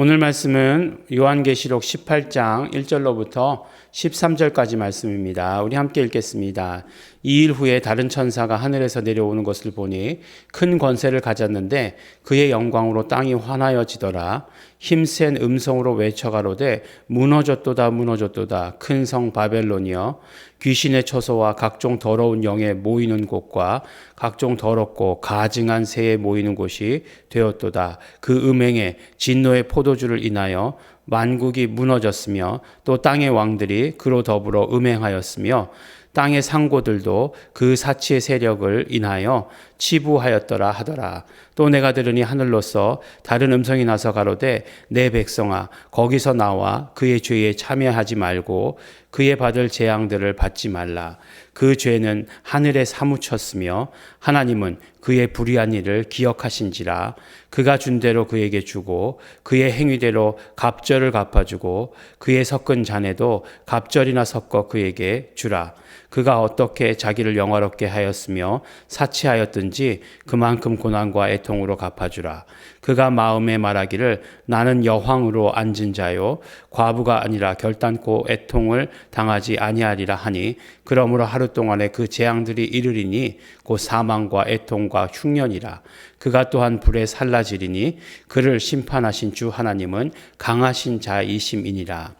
오늘 말씀은 요한계시록 18장 1절로부터 13절까지 말씀입니다. 우리 함께 읽겠습니다. 이일 후에 다른 천사가 하늘에서 내려오는 것을 보니 큰 권세를 가졌는데 그의 영광으로 땅이 환하여지더라. 힘센 음성으로 외쳐가로되 무너졌도다 무너졌도다 큰 성 바벨론이여 귀신의 처소와 각종 더러운 영에 모이는 곳과 각종 더럽고 가증한 새에 모이는 곳이 되었도다. 그 음행에 진노의 포도주를 인하여 만국이 무너졌으며 또 땅의 왕들이 그로 더불어 음행하였으며 땅의 상고들도 그 사치의 세력을 인하여 치부하였더라 하더라. 또 내가 들으니 하늘로서 다른 음성이 나서 가로되 내 백성아 거기서 나와 그의 죄에 참여하지 말고 그의 받을 재앙들을 받지 말라. 그 죄는 하늘에 사무쳤으며 하나님은 그의 불의한 일을 기억하신지라 그가 준 대로 그에게 주고 그의 행위대로 갑절을 갚아주고 그의 섞은 잔에도 갑절이나 섞어 그에게 주라. 그가 어떻게 자기를 영화롭게 하였으며 사치하였든지 그만큼 고난과 애통으로 갚아주라. 그가 마음에 말하기를 나는 여황으로 앉은 자요 과부가 아니라 결단코 애통을 당하지 아니하리라 하니 그러므로 하루 동안에 그 재앙들이 이르리니 곧 사망과 애통과 흉년이라. 그가 또한 불에 살라지리니 그를 심판하신 주 하나님은 강하신 자이심이니라.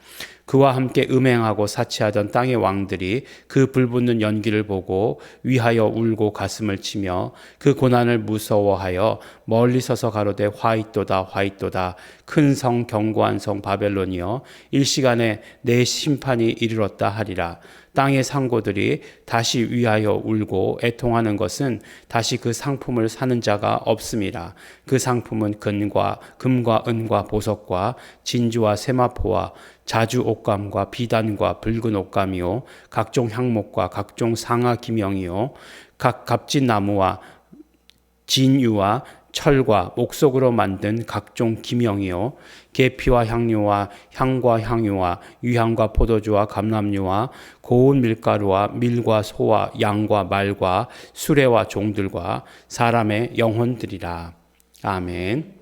그와 함께 음행하고 사치하던 땅의 왕들이 그 불붙는 연기를 보고 위하여 울고 가슴을 치며 그 고난을 무서워하여 멀리 서서 가로되 화이또다 화이또다. 큰성 견고한 성 바벨론이여 일시간에 내 심판이 이르렀다 하리라 땅의 상고들이 다시 위하여 울고 애통하는 것은 다시 그 상품을 사는 자가 없음이라. 그 상품은 금과 금과 은과 보석과 진주와 세마포와 자주 옷감과 비단과 붉은 옷감이요 각종 향목과 각종 상아 기명이요 각 값진 나무와 진유와 철과 목석으로 만든 각종 기명이요 계피와 향료와 향과 향유와 유향과 포도주와 감람류와 고운 밀가루와 밀과 소와 양과 말과 수레와 종들과 사람의 영혼들이라 아멘.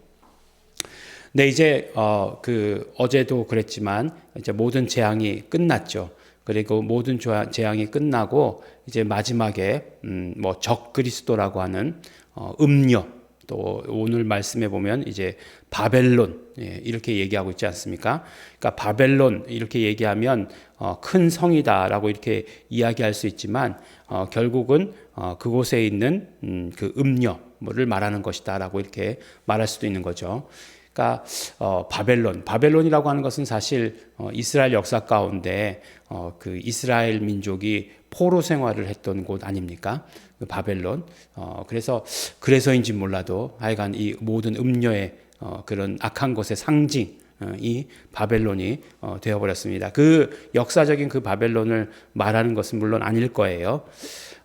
네 이제 어 그 어제도 그랬지만 이제 모든 재앙이 끝났죠. 그리고 모든 재앙이 끝나고 이제 마지막에 음뭐 적그리스도라고 하는 어 음료 또 오늘 말씀에 보면 이제 바벨론 예, 이렇게 얘기하고 있지 않습니까? 그러니까 바벨론 이렇게 얘기하면 어, 큰 성이다라고 이렇게 이야기할 수 있지만 어, 결국은 어, 그곳에 있는 음, 그 음녀를 말하는 것이다라고 이렇게 말할 수도 있는 거죠. 그러니까 어, 바벨론, 바벨론이라고 하는 것은 사실 어, 이스라엘 역사 가운데 어, 그 이스라엘 민족이 포로 생활을 했던 곳 아닙니까? 그 바벨론. 어, 그래서 그래서인지 몰라도 하여간 이 모든 음녀의 어, 그런 악한 것의 상징. 어, 이 바벨론이 어, 되어버렸습니다. 그 역사적인 그 바벨론을 말하는 것은 물론 아닐 거예요.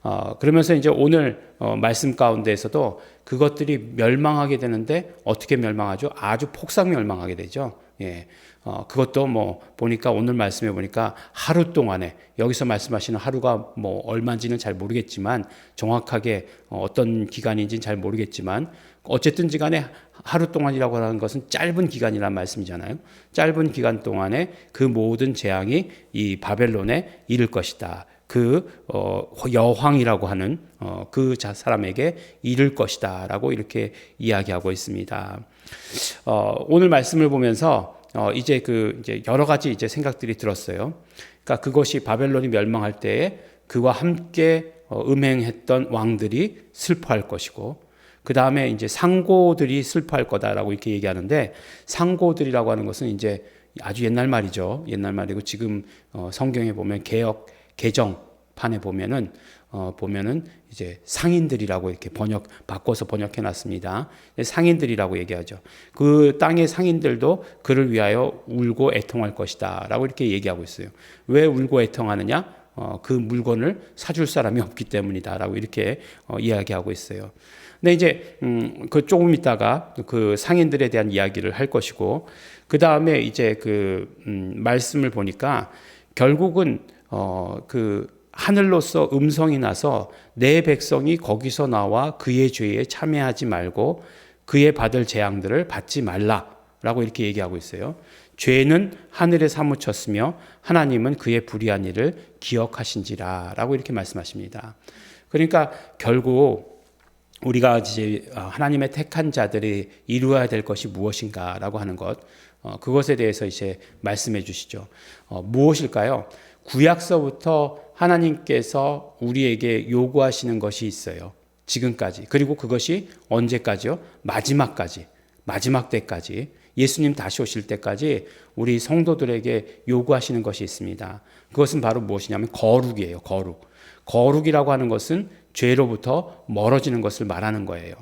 어, 그러면서 이제 오늘 어, 말씀 가운데에서도 그것들이 멸망하게 되는데 어떻게 멸망하죠? 아주 폭삭 멸망하게 되죠. 예. 어, 그것도 뭐 보니까 오늘 말씀해 보니까 하루 동안에 여기서 말씀하시는 하루가 뭐 얼마인지는 잘 모르겠지만 정확하게 어, 어떤 기간인지는 잘 모르겠지만 어쨌든지 간에 하루 동안이라고 하는 것은 짧은 기간이란 말씀이잖아요. 짧은 기간 동안에 그 모든 재앙이 이 바벨론에 이를 것이다. 그 어, 여황이라고 하는 어, 그 사람에게 이를 것이다라고 이렇게 이야기하고 있습니다. 어, 오늘 말씀을 보면서 어, 이제 그 이제 여러 가지 이제 생각들이 들었어요. 그러니까 그것이 바벨론이 멸망할 때에 그와 함께 어, 음행했던 왕들이 슬퍼할 것이고 그 다음에 이제 상고들이 슬퍼할 거다라고 이렇게 얘기하는데 상고들이라고 하는 것은 이제 아주 옛날 말이죠. 옛날 말이고 지금 어, 성경에 보면 개혁 개정판에 보면은 어, 보면은 이제 상인들이라고 이렇게 번역 바꿔서 번역해 놨습니다. 상인들이라고 얘기하죠. 그 땅의 상인들도 그를 위하여 울고 애통할 것이다라고 이렇게 얘기하고 있어요. 왜 울고 애통하느냐? 어, 그 물건을 사줄 사람이 없기 때문이다라고 이렇게 어, 이야기하고 있어요. 근데 이제 음, 그 조금 있다가 그 상인들에 대한 이야기를 할 것이고 그 다음에 이제 그 음, 말씀을 보니까 결국은 어, 그 하늘로서 음성이 나서 내 백성이 거기서 나와 그의 죄에 참여하지 말고 그의 받을 재앙들을 받지 말라. 라고 이렇게 얘기하고 있어요. 죄는 하늘에 사무쳤으며 하나님은 그의 불의한 일을 기억하신지라 라고 이렇게 말씀하십니다. 그러니까 결국 우리가 이제 하나님의 택한 자들이 이루어야 될 것이 무엇인가라고 하는 것, 어, 그것에 대해서 이제 말씀해 주시죠. 어, 무엇일까요? 구약서부터 하나님께서 우리에게 요구하시는 것이 있어요. 지금까지. 그리고 그것이 언제까지요? 마지막까지. 마지막 때까지. 예수님 다시 오실 때까지 우리 성도들에게 요구하시는 것이 있습니다. 그것은 바로 무엇이냐면 거룩이에요. 거룩. 거룩이라고 하는 것은 죄로부터 멀어지는 것을 말하는 거예요.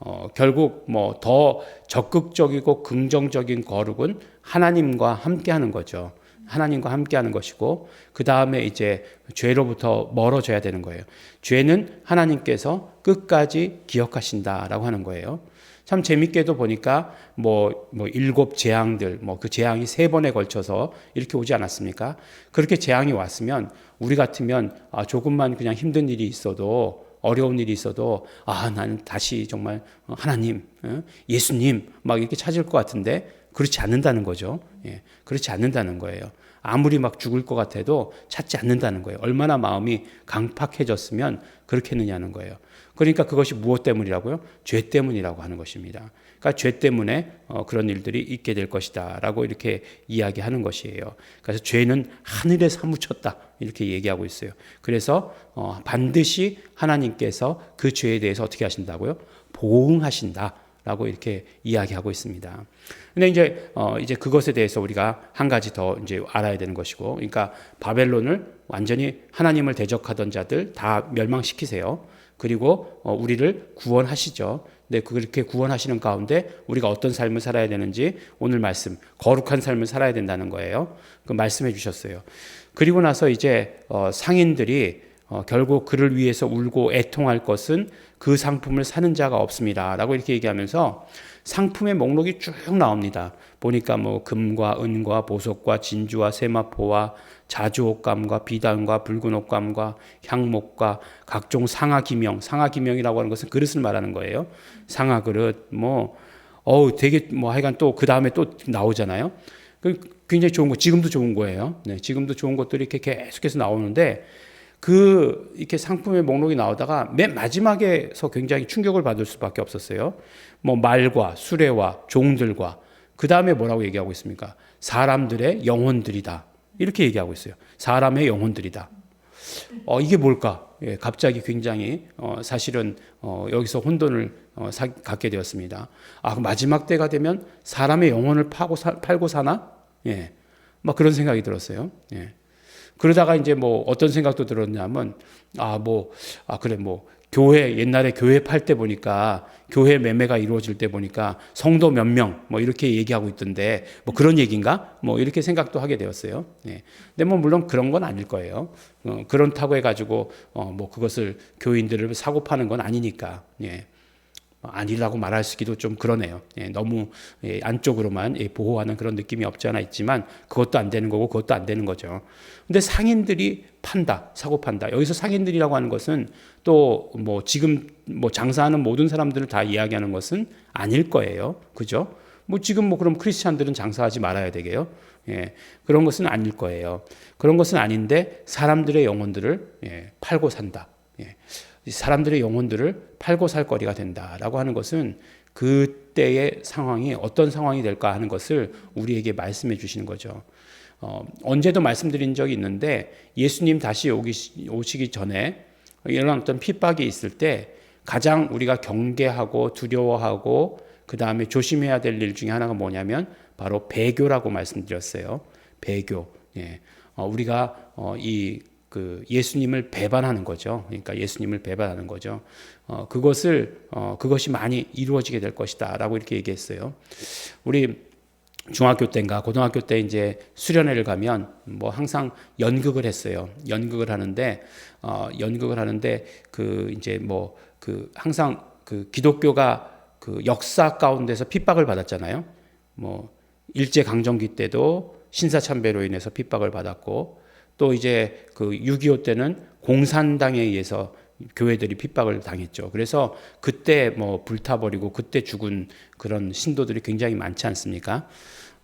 어, 결국 뭐 더 적극적이고 긍정적인 거룩은 하나님과 함께 하는 거죠. 하나님과 함께 하는 것이고, 그 다음에 이제 죄로부터 멀어져야 되는 거예요. 죄는 하나님께서 끝까지 기억하신다라고 하는 거예요. 참 재밌게도 보니까 뭐, 뭐 일곱 재앙들, 뭐 그 재앙이 세 번에 걸쳐서 이렇게 오지 않았습니까? 그렇게 재앙이 왔으면 우리 같으면 아, 조금만 그냥 힘든 일이 있어도 어려운 일이 있어도 아 나는 다시 정말 하나님, 어, 예수님 막 이렇게 찾을 것 같은데 그렇지 않는다는 거죠. 예, 그렇지 않는다는 거예요. 아무리 막 죽을 것 같아도 찾지 않는다는 거예요. 얼마나 마음이 강팍해졌으면 그렇게 했느냐는 거예요. 그러니까 그것이 무엇 때문이라고요? 죄 때문이라고 하는 것입니다. 그러니까 죄 때문에 어, 그런 일들이 있게 될 것이다라고 이렇게 이야기하는 것이에요. 그래서 죄는 하늘에 사무쳤다 이렇게 얘기하고 있어요. 그래서 어, 반드시 하나님께서 그 죄에 대해서 어떻게 하신다고요? 보응하신다. 라고 이렇게 이야기하고 있습니다. 근데 이제 어 이제 그것에 대해서 우리가 한 가지 더 이제 알아야 되는 것이고, 그러니까 바벨론을 완전히 하나님을 대적하던 자들 다 멸망시키세요. 그리고 어 우리를 구원하시죠. 근데 그렇게 구원하시는 가운데 우리가 어떤 삶을 살아야 되는지 오늘 말씀 거룩한 삶을 살아야 된다는 거예요. 그 말씀해 주셨어요. 그리고 나서 이제 어 상인들이 어, 결국 그를 위해서 울고 애통할 것은 그 상품을 사는 자가 없습니다. 라고 이렇게 얘기하면서 상품의 목록이 쭉 나옵니다. 보니까 뭐 금과 은과 보석과 진주와 세마포와 자주옷감과 비단과 붉은 옷감과 향목과 각종 상하 기명, 상하 기명이라고 하는 것은 그릇을 말하는 거예요. 상하 그릇, 뭐, 어우, 되게 뭐 하여간 또 그 다음에 또 나오잖아요. 그 굉장히 좋은 거, 지금도 좋은 거예요. 네, 지금도 좋은 것들이 이렇게 계속해서 나오는데 그 이렇게 상품의 목록이 나오다가 맨 마지막에서 굉장히 충격을 받을 수밖에 없었어요. 뭐 말과 수레와 종들과 그 다음에 뭐라고 얘기하고 있습니까? 사람들의 영혼들이다. 이렇게 얘기하고 있어요. 사람의 영혼들이다. 어, 이게 뭘까? 예, 갑자기 굉장히 어, 사실은 어, 여기서 혼돈을 어, 사, 갖게 되었습니다. 아, 마지막 때가 되면 사람의 영혼을 파고 사, 팔고 사나? 예, 막 그런 생각이 들었어요. 예. 그러다가 이제 뭐 어떤 생각도 들었냐면 아 뭐 아 그래 뭐 교회 옛날에 교회 팔 때 보니까 교회 매매가 이루어질 때 보니까 성도 몇 명 뭐 이렇게 얘기하고 있던데 뭐 그런 얘기인가 뭐 이렇게 생각도 하게 되었어요. 예. 근데 뭐 물론 그런 건 아닐 거예요. 어, 그런다고 해가지고 어 뭐 그것을 교인들을 사고 파는 건 아니니까. 예. 아니라고 말할 수기도 좀 그러네요. 예, 너무 예, 안쪽으로만 예, 보호하는 그런 느낌이 없지 않아 있지만 그것도 안 되는 거고 그것도 안 되는 거죠. 근데 상인들이 판다, 사고 판다. 여기서 상인들이라고 하는 것은 또 뭐 지금 뭐 장사하는 모든 사람들을 다 이야기하는 것은 아닐 거예요. 그죠? 뭐 지금 뭐 그럼 크리스찬들은 장사하지 말아야 되게요. 예, 그런 것은 아닐 거예요. 그런 것은 아닌데 사람들의 영혼들을 예, 팔고 산다. 예. 사람들의 영혼들을 팔고 살 거리가 된다라고 하는 것은 그때의 상황이 어떤 상황이 될까 하는 것을 우리에게 말씀해 주시는 거죠. 어, 언제도 말씀드린 적이 있는데 예수님 다시 오기, 오시기 전에 어떤 핍박이 있을 때 가장 우리가 경계하고 두려워하고 그 다음에 조심해야 될 일 중에 하나가 뭐냐면 바로 배교라고 말씀드렸어요. 배교. 예. 어, 우리가 어, 이 그 예수님을 배반하는 거죠. 그러니까 예수님을 배반하는 거죠. 어, 그것을 어, 그것이 많이 이루어지게 될 것이다라고 이렇게 얘기했어요. 우리 중학교 때인가 고등학교 때 이제 수련회를 가면 뭐 항상 연극을 했어요. 연극을 하는데 어, 연극을 하는데 그 이제 뭐 그 항상 그 기독교가 그 역사 가운데서 핍박을 받았잖아요. 뭐 일제 강점기 때도 신사참배로 인해서 핍박을 받았고 또 이제 그 6.25 때는 공산당에 의해서 교회들이 핍박을 당했죠. 그래서 그때 뭐 불타버리고 그때 죽은 그런 신도들이 굉장히 많지 않습니까?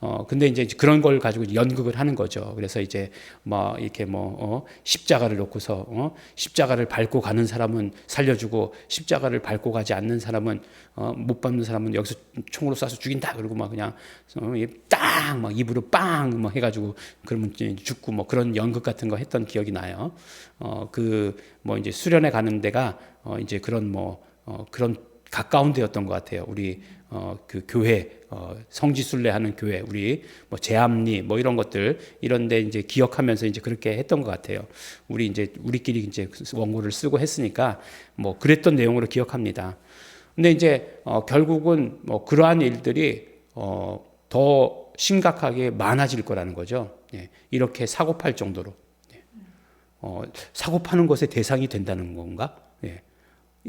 어 근데 이제 그런 걸 가지고 연극을 하는 거죠. 그래서 이제 뭐 이렇게 뭐 어, 십자가를 놓고서 어, 십자가를 밟고 가는 사람은 살려주고 십자가를 밟고 가지 않는 사람은 어, 못 밟는 사람은 여기서 총으로 쏴서 죽인다. 그리고 막 그냥 어, 땅막 입으로 빵뭐 해가지고 그러면 이제 죽고 뭐 그런 연극 같은 거 했던 기억이 나요. 어 그 뭐 이제 수련회 가는 데가 어 이제 그런 뭐 어, 그런 가까운 데였던 것 같아요. 우리 어, 그 교회 어, 성지순례 하는 교회 우리 뭐 제암리 뭐 이런 것들 이런데 이제 기억하면서 이제 그렇게 했던 것 같아요. 우리 이제 우리끼리 이제 원고를 쓰고 했으니까 뭐 그랬던 내용으로 기억합니다. 근데 이제 어, 결국은 뭐 그러한 일들이 어, 더 심각하게 많아질 거라는 거죠. 예, 이렇게 사고 팔 정도로 예. 어, 사고 파는 것의 대상이 된다는 건가? 예.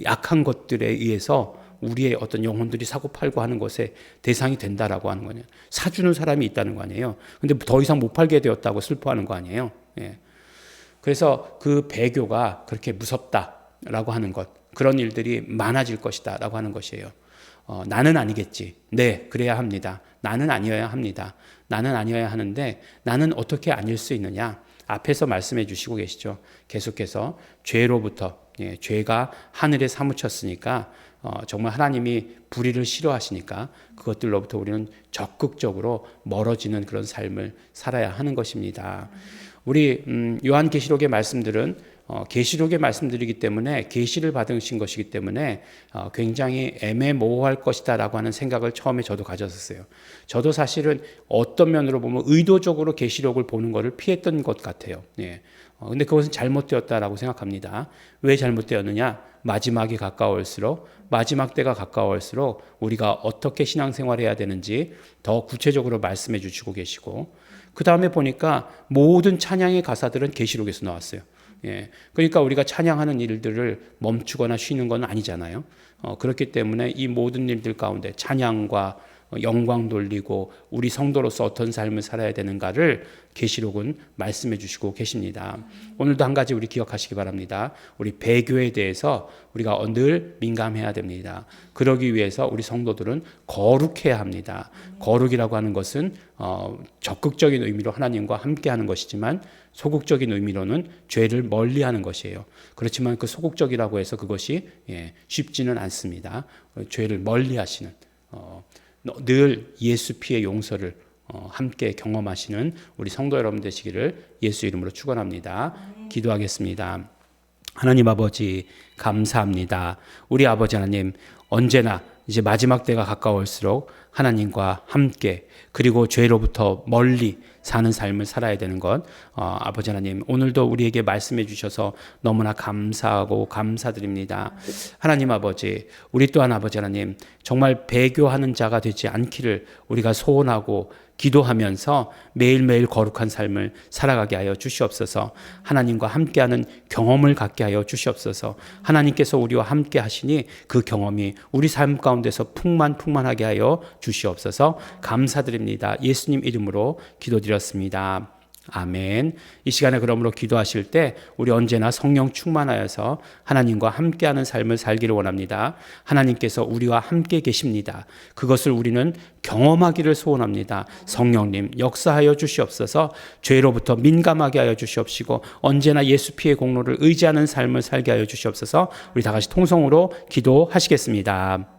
약한 것들에 의해서 우리의 어떤 영혼들이 사고 팔고 하는 것에 대상이 된다라고 하는 거냐. 사주는 사람이 있다는 거 아니에요. 근데 더 이상 못 팔게 되었다고 슬퍼하는 거 아니에요. 예. 그래서 그 배교가 그렇게 무섭다라고 하는 것, 그런 일들이 많아질 것이다라고 하는 것이에요. 어, 나는 아니겠지. 네, 그래야 합니다. 나는 아니어야 합니다. 나는 아니어야 하는데 나는 어떻게 아닐 수 있느냐? 앞에서 말씀해 주시고 계시죠. 계속해서 죄로부터 예, 죄가 하늘에 사무쳤으니까 어, 정말 하나님이 불의를 싫어하시니까 그것들로부터 우리는 적극적으로 멀어지는 그런 삶을 살아야 하는 것입니다. 우리 음, 요한계시록의 말씀들은 어, 계시록의 말씀드리기 때문에 계시를 받으신 것이기 때문에 어, 굉장히 애매모호할 것이다라고 하는 생각을 처음에 저도 가졌었어요. 저도 사실은 어떤 면으로 보면 의도적으로 계시록을 보는 것을 피했던 것 같아요. 예. 어, 근데 그것은 잘못되었다라고 생각합니다. 왜 잘못되었느냐? 마지막이 가까울수록 마지막 때가 가까울수록 우리가 어떻게 신앙생활해야 되는지 더 구체적으로 말씀해 주시고 계시고 그 다음에 보니까 모든 찬양의 가사들은 계시록에서 나왔어요. 예. 그러니까 우리가 찬양하는 일들을 멈추거나 쉬는 건 아니잖아요. 어, 그렇기 때문에 이 모든 일들 가운데 찬양과 영광 돌리고 우리 성도로서 어떤 삶을 살아야 되는가를 계시록은 말씀해 주시고 계십니다. 오늘도 한 가지 우리 기억하시기 바랍니다. 우리 배교에 대해서 우리가 늘 민감해야 됩니다. 그러기 위해서 우리 성도들은 거룩해야 합니다. 거룩이라고 하는 것은 어, 적극적인 의미로 하나님과 함께하는 것이지만 소극적인 의미로는 죄를 멀리 하는 것이에요. 그렇지만 그 소극적이라고 해서 그것이 예, 쉽지는 않습니다. 어, 죄를 멀리 하시는. 어, 늘 예수 피의 용서를 어, 함께 경험하시는 우리 성도 여러분 되시기를 예수 이름으로 축원합니다. 기도하겠습니다. 하나님 아버지 감사합니다. 우리 아버지 하나님 언제나 이제 마지막 때가 가까울수록 하나님과 함께 그리고 죄로부터 멀리 사는 삶을 살아야 되는 것 어, 아버지 하나님 오늘도 우리에게 말씀해 주셔서 너무나 감사하고 감사드립니다. 하나님 아버지 우리 또한 아버지 하나님 정말 배교하는 자가 되지 않기를 우리가 소원하고 기도하면서 매일매일 거룩한 삶을 살아가게 하여 주시옵소서. 하나님과 함께하는 경험을 갖게 하여 주시옵소서. 하나님께서 우리와 함께 하시니 그 경험이 우리 삶 가운데서 풍만풍만하게 하여 주시옵소서. 감사드립니다. 예수님 이름으로 기도 드렸습니다. 아멘. 이 시간에 그러므로 기도하실 때 우리 언제나 성령 충만하여서 하나님과 함께하는 삶을 살기를 원합니다. 하나님께서 우리와 함께 계십니다. 그것을 우리는 경험하기를 소원합니다. 성령님 역사하여 주시옵소서. 죄로부터 민감하게 하여 주시옵시고 언제나 예수 피의 공로를 의지하는 삶을 살게 하여 주시옵소서. 우리 다 같이 통성으로 기도하시겠습니다.